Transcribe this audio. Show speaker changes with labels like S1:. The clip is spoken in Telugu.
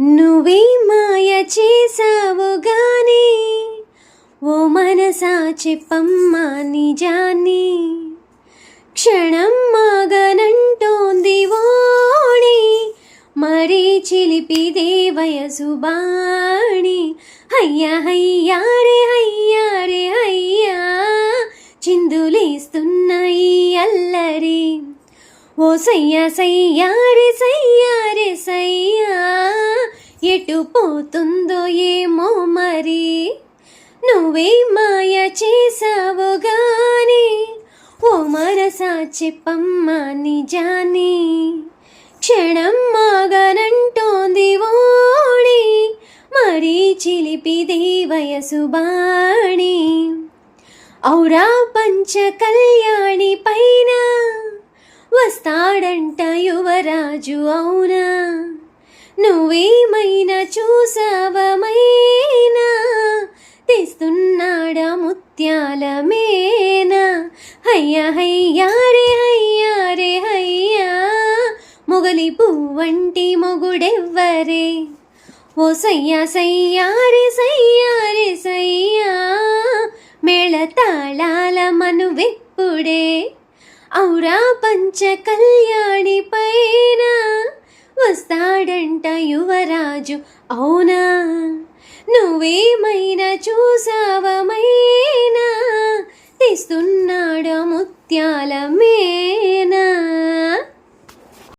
S1: నువ్వే మాయ చేసావు ఓ మనసా చెప్పమ్మా నిజాన్ని. క్షణం మాగనంటోంది ఓణి మరీ చిలిపి దేవయ సుబాణి హయ్యా హయ్యా రే హయ్యా రే హయ్యా చిందులేస్తున్నాయి అల్లరి. ఓ సయ్యా రే సయ్యా రే సయ్యా ఎటు పోతుందో ఏమో మరి. నువ్వే మాయ చేసావు గాని ఓ మనసా చెప్పమ్మా నిజాని క్షణం మాగనంటోంది ఓణి మరీ చిలిపి దేవయ సుబాణి ఔరా పంచ కళ్యాణి పైన వస్తాడంట యువరాజు అవునా నువ్వేమై తెస్తున్నాడా ముత్యాల మేనా హయ్యా హయ్యా రే హయ్యా రే హయ్యా. మొగలి పువ్వంటి మొగుడెవ్వరే? ఓ సయ్యా సయ్యా రే సయ్యా రే సయ్యా. మేళ తాళాల మనువెప్పుడే? ఔరా పంచ కళ్యాణి పైన వస్తాడంట యువరాజు అవునా? నువ్వేమై ത്യാലമേ